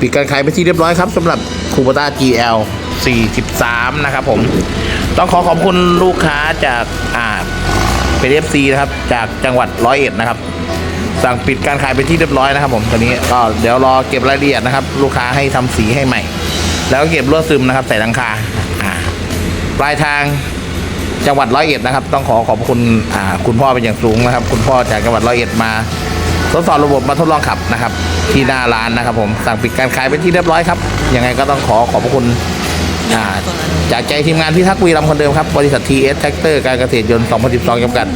ปิดการขายไปที่เรียบร้อยครับสำหรับคูปต้า GL 43 นะครับผม ต้องขอขอบคุณลูกค้าจากอ่าเป็น FC นะครับ จากจังหวัดร้อยเอ็ดนะครับ สั่งปิดการขายไปที่เรียบร้อยนะครับ ผมตอนนี้ก็เดี๋ยวรอเก็บรายละเอียดนะครับ ลูกค้าให้ทำสีให้ใหม่ แล้วก็เก็บลวดซึมนะครับ ใส่หลังคาอ่าปลายทางจังหวัดร้อยเอ็ดนะครับ ต้องขอขอบคุณอ่าคุณพ่อเป็นอย่างสูงนะครับ คุณพ่อจากจังหวัดร้อยเอ็ดมา ทดสอบระบบมาทดลองขับนะครับ ที่หน้าร้านนะครับ ผมสั่งปิดการขายไปที่เรียบร้อยครับยังไงก็ต้องขอขอบพระคุณอ่าจากใจทีมงานพิทักษ์วีรัมคนเดิมครับบริษัท TS Tractor การเกษตรยนต์ 2012จำกัด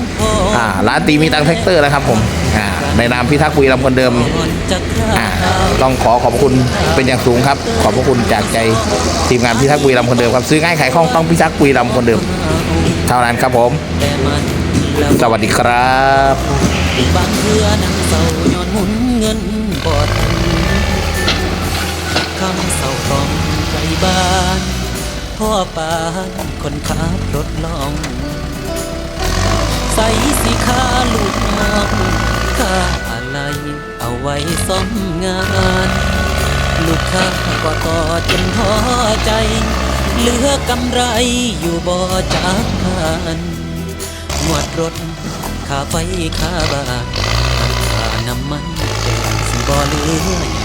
อ่าร้านตีมีตังแท็กเตอร์นะครับผมอ่าในนามพิทักษ์วีรัมคนเดิมอ่าต้องขอขอบคุณเป็นอย่างสูงครับ ขอบพระคุณจากใจทีมงานพิทักษ์บุรีรัมคนเดิมครับซื้อง่ายขายคล่องต้องพิทักษ์บุรีรัมคนเดิม เท่านั้นครับผม สวัสดีครับบาง เทื่อนั่งเศร้าย้อนหมุนเงินบอดคำเศร้าต้องใจบ้าน พ่อปานคนขับรถล่อง ใส่สีขาลูกน้องค่าอะไรเอาไว้ซ่อมงาน ลูกค้าก็ต่อจนท้อใจ เหลือกำไรอยู่บ่จากกันงวดรถค่าไฟค่าบ้านา น้ำมันเป็นสิบ่เลือ